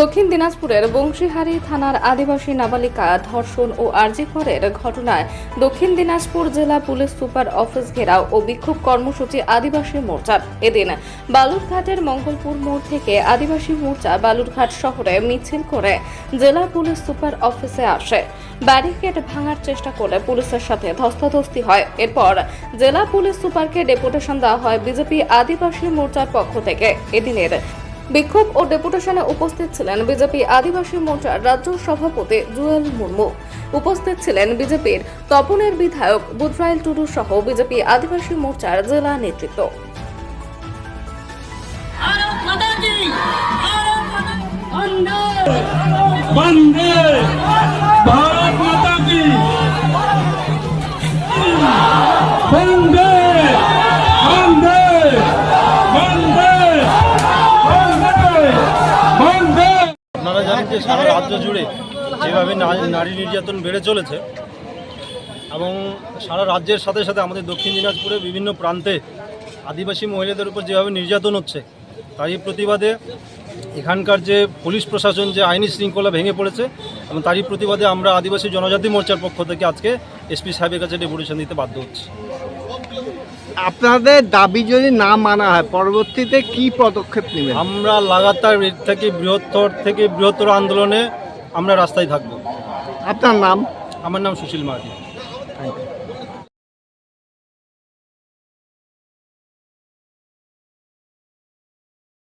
দক্ষিণ দিনাজপুরের বংশীহারি থানার আদিবাসী নাবালিকা ধর্ষণ ও আরজিকরের ঘটনায় দক্ষিণ দিনাজপুর জেলা পুলিশ সুপার অফিস ঘেরাও ও বিক্ষোভ কর্মসূচি আদিবাসী মোর্চার এদিন বালুরঘাটের মঙ্গলপুর মোড় থেকে আদিবাসী মোর্চা বালুরঘাট শহরে মিছিল করে জেলা পুলিশ সুপার অফিসে আসে। ব্যারিকেড ভাঙার চেষ্টা করলে পুলিশের সাথে ধস্তাধস্তি হয়। এরপর জেলা পুলিশ সুপারকে ডেপুটেশন দেওয়া হয় বিজেপি আদিবাসী মোর্চার পক্ষ থেকে। এদিনের বিক্ষোভ ও ডেপুটেশনে উপস্থিত ছিলেন বিজেপি আদিবাসী মোর্চার রাজ্য সভাপতি জুয়েল মুর্মু। উপস্থিত ছিলেন বিজেপির তপনের বিধায়ক বুধরাইল টুডু সহ বিজেপি আদিবাসী মোর্চার জেলা নেতৃত্ব। যে সারা রাজ্য জুড়ে যেভাবে নারী নির্যাতন বেড়ে চলেছে এবং সারা রাজ্যের সাথে সাথে আমাদের দক্ষিণ দিনাজপুরে বিভিন্ন প্রান্তে আদিবাসী মহিলাদের উপর যেভাবে নির্যাতন হচ্ছে তারই প্রতিবাদে এখানকার যে পুলিশ প্রশাসন যে আইনি শৃঙ্খলা ভেঙে পড়েছে এবং তারই প্রতিবাদে আমরা আদিবাসী জনজাতি মোর্চার পক্ষ থেকে আজকে এসপি সাহেবের কাছে ডেপুটেশন দিতে বাধ্য হচ্ছি। আপনাদের দাবি যদি না মানা হয় পরবর্তীতে কি পদক্ষেপ নেবে আমরা লাগাতার এর থেকে বৃহত্তর থেকে বৃহত্তর আন্দোলনে আমরা রাস্তায় থাকব। আপনার নাম? আমার নাম সুশীল মাহাতি। Thank you.